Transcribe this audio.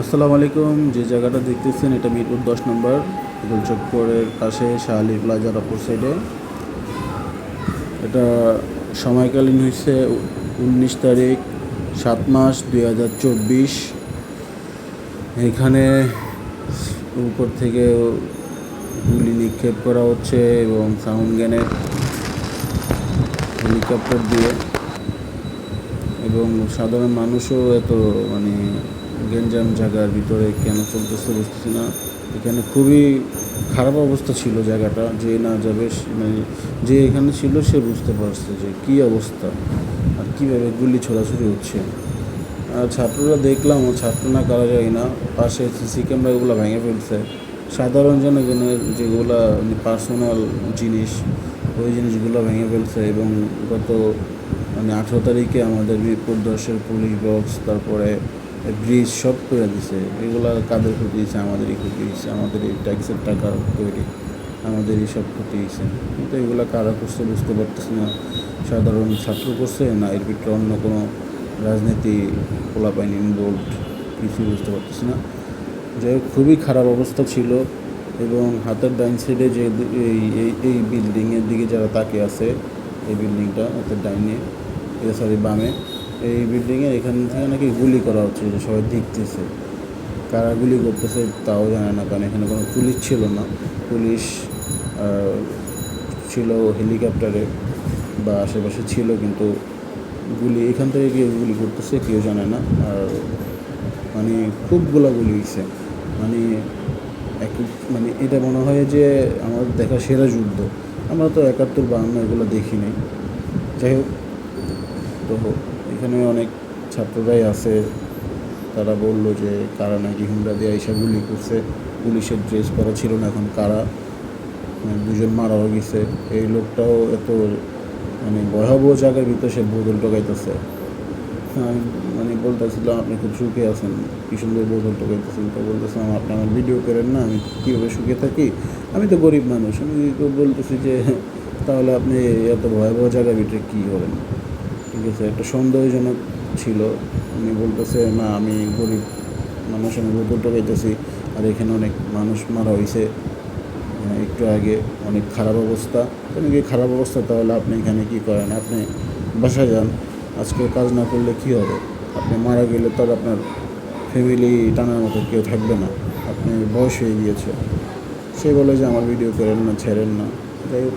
আসসালামু আলাইকুম, যে জায়গাটা দেখতেছেন এটা মিরপুর দশ নম্বর গোলচক্করের পাশে শাহালি প্লাজার অপর সাইডে। এটা সময়কালীন হয়েছে উনিশ তারিখ, সাত মাস দুই হাজার চব্বিশ। এখানে উপর থেকে গুলি নিক্ষেপ করা হচ্ছে এবং সাউন্ড গ্যানের হেলিকপ্টার দিয়ে। এবং সাধারণ মানুষও এত মানে গেঞ্জাম জায়গার ভিতরে কেন চলতেছে বুঝতেছি না। এখানে খুবই খারাপ অবস্থা ছিল জায়গাটা, যে না যাবে মানে যে এখানে ছিল সে বুঝতে পারছে যে কী অবস্থা আর কীভাবে গুলি ছোড়াছুড়ি হচ্ছে। আর ছাত্ররা দেখলাম ছাত্র না, কারা যায় না, পাশে সিসি ক্যামেরাগুলো ভেঙে ফেলছে। সাধারণ জনগণের যেগুলা পার্সোনাল জিনিস, ওই জিনিসগুলো ভেঙে ফেলছে এবং গত মানে আঠেরো তারিখে আমাদের মিরপুর দশের পুলিশ বক্স তারপরে ব্রিজ সব করে দিছে। এগুলা কাদের ক্ষতি হয়েছে? আমাদেরই ক্ষতি হয়েছে। আমাদের এই ট্যাক্সের টাকা তৈরি। আমাদেরই সব ক্ষতি হয়েছে। কিন্তু এগুলা কারা করছে বুঝতে পারতেছি না। সাধারণ ছাত্র করছে না, এর ভিতরে অন্য কোনো রাজনীতি পোলাপাইন ইনভলভ কিছুই বুঝতে পারতেছি না। যাই হোক, খুবই খারাপ অবস্থা ছিল এবং হাতের ডাইন সাইডে যে এই, এই- এই বিল্ডিংয়ের দিকে যারা তাকে আছে, এই বিল্ডিংটা হাতের ডাইনে সরি বামে। এই বিল্ডিংয়ে এখান থেকে নাকি গুলি করা হচ্ছে, যে সবাই দেখতেছে। কারা গুলি করতেছে তাও জানে না, কারণ এখানে কোনো পুলিশ ছিল না। পুলিশ ছিল হেলিকপ্টারে বা আশেপাশে ছিল, কিন্তু গুলি, এখান থেকে কেউ গুলি করতেছে, কেউ জানে না। আর মানে খুব গোলাগুলি হয়েছে মানে এক মানে এটা মনে হয় যে আমার দেখা সেরা যুদ্ধ। আমরা তো একাত্তর বাহান্ন এগুলো দেখি নাই যাই হোক, তো এখানে অনেক ছাত্ররাই আছে। তারা বলল যে, কারা নাকি হুন্ডা দিয়ে এসে গুলি করছে। পুলিশের ড্রেস করা ছিল না এখন কারা। মানে দুজন মারাও গেছে। এই লোকটাও এত মানে ভয়াবহ জায়গার ভিতরে সে বোতল টোকাইতেছে মানে বলতেছিলাম, আপনি খুব সুখে আছেন। কি সুন্দর বোতল টোকাইতেছেন তো বলতেছিলাম, আপনি আমার ভিডিও করেন না, আমি কীভাবে সুখে থাকি? আমি তো গরিব মানুষ। আমি তো বলতেছি যে, তাহলে আপনি এত ভয়াবহ জায়গার ভিতরে কী করেন? ঠিক আছে, একটা সন্দেহজনক ছিল। উনি বলতেছে, না, আমি গরিব মানুষ, আমি বোতল টোকাইতেছি আর এখানে অনেক মানুষ মারা হয়েছে একটু আগে অনেক খারাপ অবস্থা। আমি কি খারাপ অবস্থা? তাহলে আপনি এখানে কি করেন? আপনি বাসায় যান। আজকে কাজ না করলে কি হবে? আপনি মারা গেলে তো আর আপনার ফ্যামিলি টানার মতো কেউ থাকবে না। আপনি বয়স হয়ে গিয়েছে। সে বলে যে, আমার ভিডিও করেন না, ছেড়েন না। যাই হোক